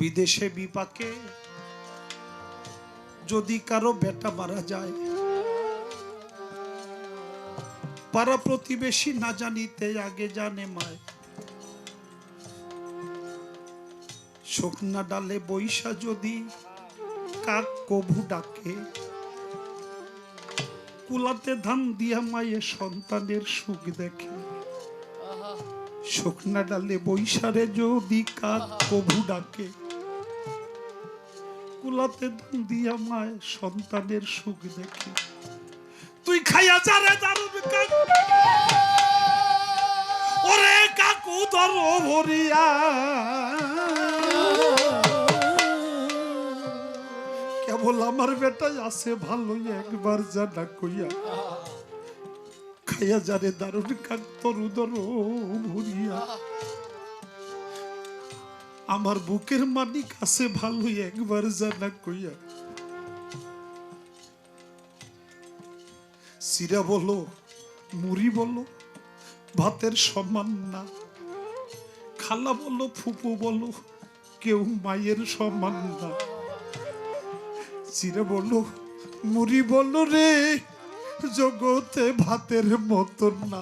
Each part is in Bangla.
বিদেশে বিপাকে যদি কারও বেটা মারা যায়, পাড়া প্রতিবেশী না জানিতে আগে জানে মায়। শুকনা ডালে বৈশা যদি কাক কভু ডাকে, কুলাতে ধান দিয়া মায়ে সন্তানের সুখ দেখে। শুকনা ডালে বৈশারে যদি কাক কভু ডাকে কুলাতে দিয়া মায় সন্তানের সুখ দেখে। তুই খাইয়া যারে দারুণ ওরে কাকু ধর ভরিয়া কেবল আমার বেটাই আছে, ভালোই একবার জানা কইয়া। খাইয়া যারে দারুণ কাক তরু ধরো ভরিয়া আমার বুকের মানিক আছে ভালোই একবার জানা কইয়া। সিরা বলো, মুড়ি বলো, ভাতের সমান না। খালা বলো, ফুপু বলো, কেউ মায়ের সমান না। সিরা বলো, মুড়ি বলো রে, জগতে ভাতের মতন না।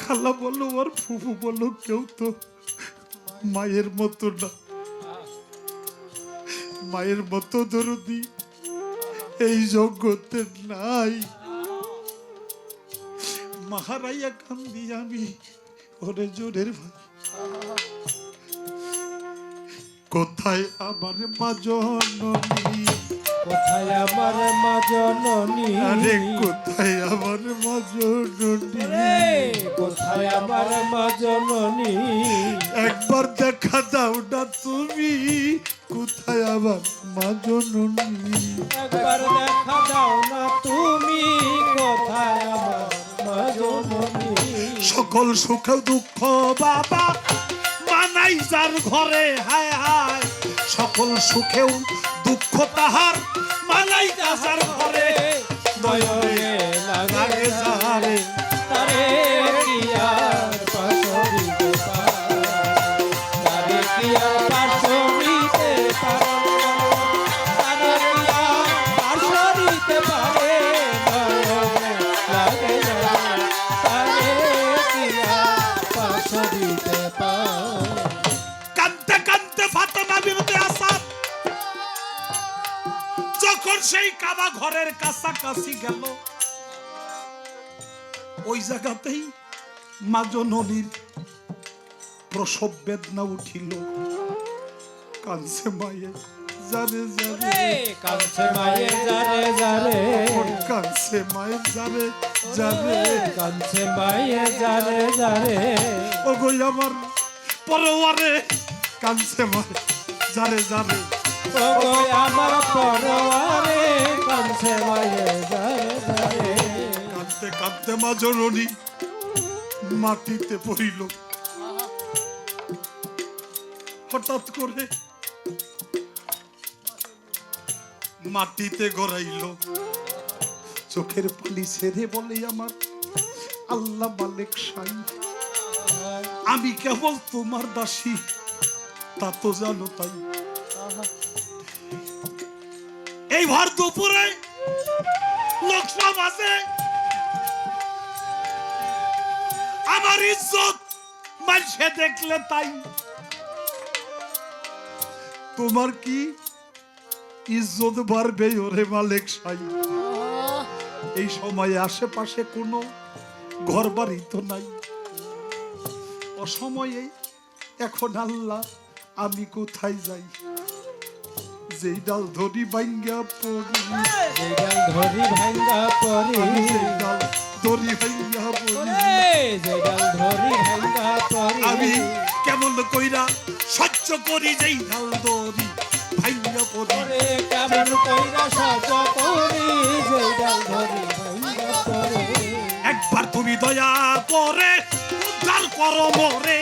খালা বলো আর ফুফু বলো, কেউ তো মায়ের মতো না। মায়ের মতো দরদি এই জগতে নাই। মাহারাইয়া কান্দি আমি ওরে জোরের ভাই। কোথায় আমার মা জননী? কোথায় আমার মা জননী? আরে কোথায় আমার মা জননী? কোথায় আমার মা জননী? একবার দেখা দাও না তুমি। কোথায় আমার মা জননী একবার দেখা দাও না তুমি কোথায় আমার মা জননী সকল সুখ দুঃখ বাবা মানাই যার ঘরে হায় হায়। সকল সুখেও দুঃখ তাহার মানাই যার ঘরে। নয়নে যখন সেই কাবা ঘরের কাছাকাছি গেল ওই জায়গাতেই মা জননীর প্রসব বেদনা উঠিল। কানছে মায়ে জানে জানে রে কাঁদছে মায়ে যারে যারে। কানছে মায়ে জানে জানে কাঁদছে মায়ে যারে যারে। ও গই আমার পরোয়ারে। কানছে মায়ে জানে জানে কাঁদতে কাঁদতে মা জননী মাটিতে পড়িল। হঠাৎ করে মাটিতে গড়াইল। চোখের পানি ছেড়ে বলে আমার, আল্লাহ মালিক সাই। আমি কেবল তোমার দাসী, তা তো জানো তাই। এই ভর দুপুরে লোকসভা আছে। আমার ইজ্জত মানুষে দেখলে তাই। তোমার কি ইজ্জত বাড়বে ওরে মালিক সাই? এই সময়ে আশেপাশে কোনো ঘর বাড়ি তো নাই। অসময়ে এখন আল্লাহ, আমি কোথায় যাই? যেই ডাল ধরি বাইঙ্গা পড়ি। যেগাল ধরি ভাঙ্গা পরি আমি যেই ডাল ধরি বাইঙ্গা পড়ি। যেগাল ধরি ভাঙ্গা পরি আমি কেমন কইরা সহ্য করি যেই ঢাল দরি ভাইয়া পড়ি। কেমন কইরা সহ্য করি যেগাল ধরি ভাঙ্গা পরি একবার তুমি দয়া করে উদ্ধার করো মোরে।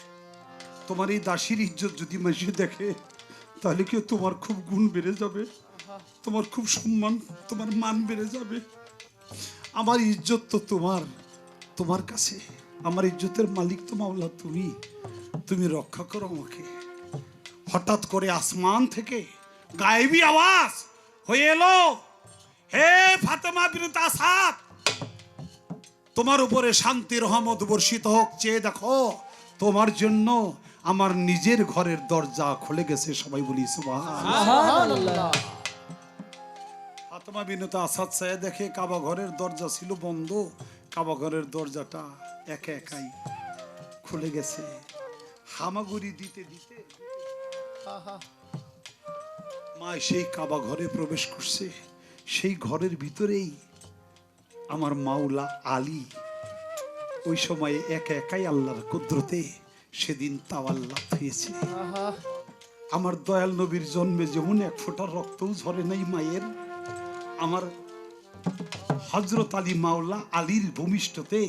তোমার এই দাসীর ইজ্জত যদি মাসে দেখে, তাহলে কি তোমার খুব গুণ বেড়ে যাবে? তোমার খুব সম্মান, তোমার মান বেড়ে যাবে। আমার ইজ্জত তো তোমার তোমার কাছে। আমার ইজ্জতের মালিক তো মাওলা তুমি। তুমি রক্ষা করো আমাকে। হঠাৎ করে আসমান থেকে গায়েবি আওয়াজ হয়ে এলো। হে ফাতেমা বিনত আসাদ, তোমার উপরে শান্তি, রহমত বর্ষিত হোক। চেয়ে দেখো তোমার জন্য আমার নিজের ঘরের দরজা খুলে গেছে সবাই বলি ফাতেমা বিনত আসাদ সাহেব দেখে কাবা ঘরের দরজা ছিল বন্ধ কাবা ঘরের দরজাটা একা একাই খুলে গেছে। হামাগুড়ি দিতে দিতে মা সেই কাবা ঘরে প্রবেশ করছে সেই ঘরের ভিতরেই আমার মাওলা আলী ওই সময়ে একা একাই আল্লাহর কুদরতে সেদিন তাওয়াল্লা হয়েছে। আহা। আমার দয়াল নবীর জন্মে যেমন এক ফোঁটা রক্তও ঝরে নাই মায়ের আমার হজরত আলী মাওলা আলীর ভূমিষ্ঠতে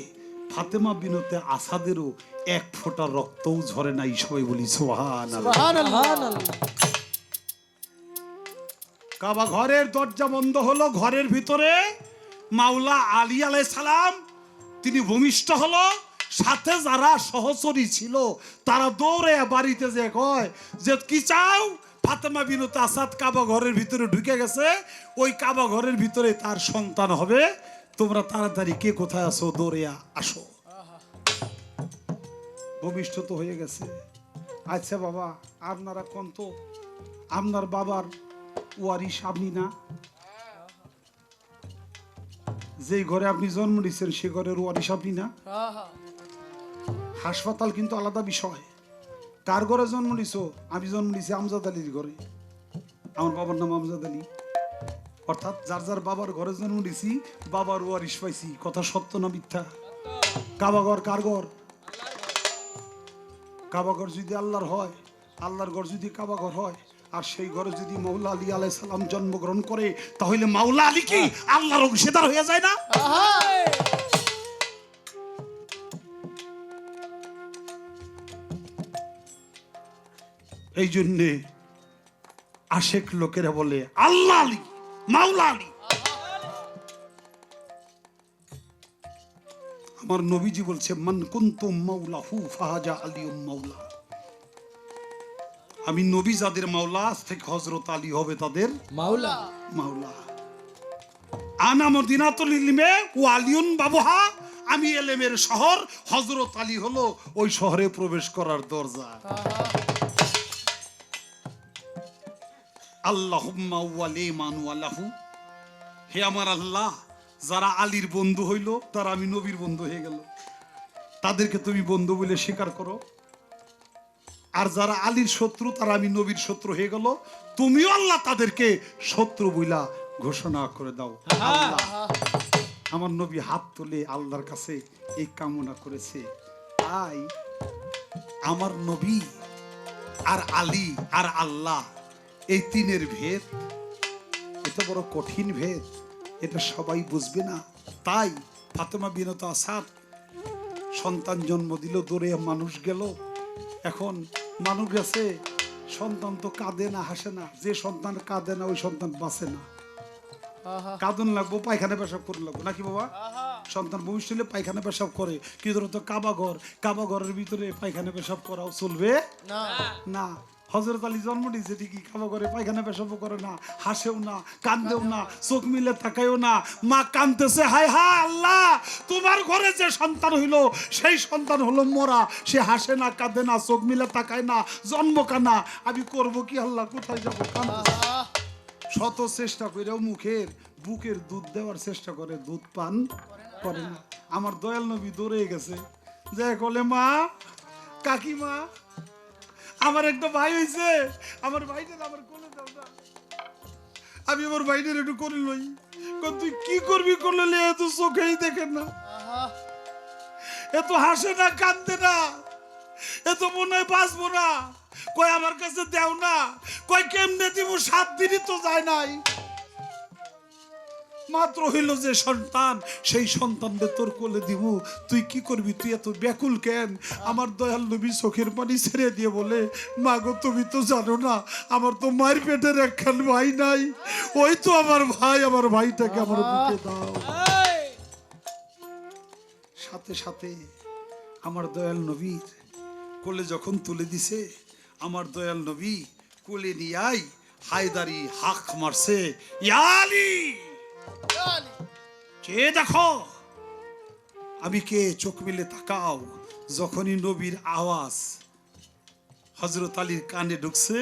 ফাতেমা বিনতে আসাদেরও এক ফোঁটা রক্তও ঝরে নাই সবাই বলি সোহান কাবা ঘরের দরজা বন্ধ হলো ঘরের ভিতরে মাওলা আলী আলাই সালাম তিনি ভূমিষ্ঠ হলো, সাথে যারা সহচরী ছিল, তারা দৌড়ে বাড়িতে যে কয় যে, কি চাও? ফাতেমা বিনত আসাদ কাবা ঘরের ভিতরে ঢুকে গেছে। ওই কাবা ঘরের ভিতরে তার সন্তান হবে। তোমরা তাড়াতাড়ি কে কোথায় আসো দৌড়ে আসো। ভূমিষ্ঠ তো হয়ে গেছে। আচ্ছা বাবা, আপনারা কোন তো? আপনার বাবার ওয়ারিস আপনি না? যেই ঘরে আপনি জন্ম নিয়েছেন সে ঘরের ওয়ারিস আপনি না? হাসপাতাল কিন্তু আলাদা বিষয়। কার ঘরে জন্ম নিছো আমি জন্ম নিয়েছি আমজাদ আলীর ঘরে। আমার বাবার নাম আমজাদ আলী। অর্থাৎ যার যার বাবার ঘরে জন্ম নিয়েছি বাবার ওয়ারিস পাইছি। কথা সত্য না মিথ্যা? কাবাঘর কার ঘর? কাবাঘর যদি আল্লাহর হয় আল্লাহর ঘর যদি কাবাঘর হয় আর সেই ঘরে যদি মাওলা আলী আলাই সালাম জন্মগ্রহণ করে, তাহলে মাওলা আলী কি? আল্লাহর অংশীদার হয়ে যায় না? এই জন্যে আশেক লোকেরা বলে, আল্লাহ আলী, মাওলা আলী। আমার নবীজি বলছে, মান কুন্তুম মাওলা হু ফাহাজা আলী মাওলা। আমি নবী যাদের মাওলা আজ থেকে হজরত আলী হবে তাদের মাওলা। মাওলা। আনা মদিনাতুল ইলমে ও আলিউন বাবুহা আমি এলেমের শহর হজরত আলী হলো ওই শহরে প্রবেশ করার দরজা। আল্লাহুম্মা ওয়ালি মানু আল্লাহু হে আমার আল্লাহ যারা আলীর বন্ধু হইল তারা আমি নবীর বন্ধু হয়ে গেল। তাদেরকে তুমি বন্ধু বলে স্বীকার করো। আর যারা আলীর শত্রু, তারা আমি নবীর শত্রু হয়ে গেল। তুমিও আল্লাহ তাদেরকে শত্রু বইলা ঘোষণা করে দাও। আমার নবী হাত তুলে আল্লাহর কাছে এই কামনা করেছে। তাই আমার নবী আর আলী আর আল্লাহ এই তিনের ভেদ এটা বড় কঠিন ভেদ, এটা সবাই বুঝবে না। তাই ফাতেমা বিনত আসাদ সন্তান জন্ম দিল দৌড়ে মানুষ গেল। এখন মানুষ গেছে সন্তান তো কাঁদে না হাসে না। যে সন্তান কাঁদে না ওই সন্তান বাঁচে না। কাঁদন লাগবো পায়খানা পেশাব করে লাগবো নাকি বাবা? সন্তান ভবিষ্যৎ পায়খানা পেশাব করে কি ধরো তো কাবা ঘর। কাবা ঘরের ভিতরে পায়খানা পেশাব করাও চলবে? না। হজরত আলী জন্ম নিয়েছে ঠিকই খাওয়া করে, পায়খানা পেশাবো করে না, হাসেও না, কান্দেও না, চোখ মিলে তাকায়ও না। মা কান্দতেছে হায় হায় আল্লাহ, তোমার ঘরে যে সন্তান হইল, সেই সন্তান হলো মোরা। সে হাসে না, কাঁদে না, চোখ মিলে তাকায় না, জন্ম কানা। আমি করব কি আল্লাহ, কোথায় যাব? শত চেষ্টা করেও মুখের, বুকের দুধ দেওয়ার চেষ্টা করে, দুধ পান করে না। আমার দয়াল নবী দৌড়ে গেছে। যে কলে মা, কাকিমা আমার একটা ভাই হয়েছে আমার ভাইটার আমার কোলে দাও না। আমি আমার ভাইটার একটু করে লই। কই, তুই কি করবি করলে এত চোখেই দেখেন না? আহা। এত হাসে না কান্দে না? এত মনে হয় বাঁচবো না? কই আমার কাছে দেও না? কই কেমনে দিব? সাত দিনই তো যায় নাই। মাত্র হইল যে সন্তান সেই সন্তানদের তোর কোলে দিব তুই কি করবি? তুই এত ব্যাকুল কেন? আমার দয়াল নবী চোখের পানি ছেড়ে দিয়ে বলে মা গো তুমি তো জানো না আমার তো মায়ের পেটের একখান ভাই নাই। ওই তো আমার ভাই আমার ভাইটাকে আমার বুকে দাও। সাথে সাথে আমার দয়াল নবীর কোলে যখন তুলে দিছে আমার দয়াল নবী কোলে নিয়ে আই হায়দারি হাক মারছে ইয়ালি কে দেখো আমি কে? চোখ মেলে তাকাও যখনই নবীর আওয়াজ হজরত আলীর কানে ঢুকছে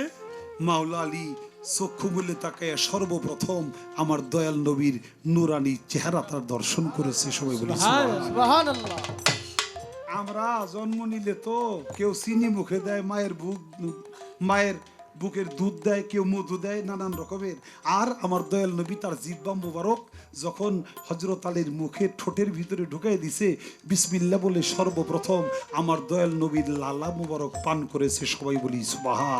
মাওলা আলী চক্ষু মেলে তাকায় সর্বপ্রথম আমার দয়াল নবীর নুরানি চেহারা তার দর্শন করেছে সবাই বলে আমরা জন্ম নিলে তো কেউ চিনি মুখে দেয় মায়ের বুক মায়ের বুকের দুধ দেয়, কেউ মধু দেয়, নানান রকমের। আর আমার দয়াল নবী তার জিব্বা মুবারক যখন হজরত আলীর মুখে ঠোঁটের ভিতরে ঢুকাই দিছে বিসমিল্লা বলে সর্বপ্রথম আমার দয়াল নবীর লালা মুবারক পান করেছে সবাই বলি সুবাহা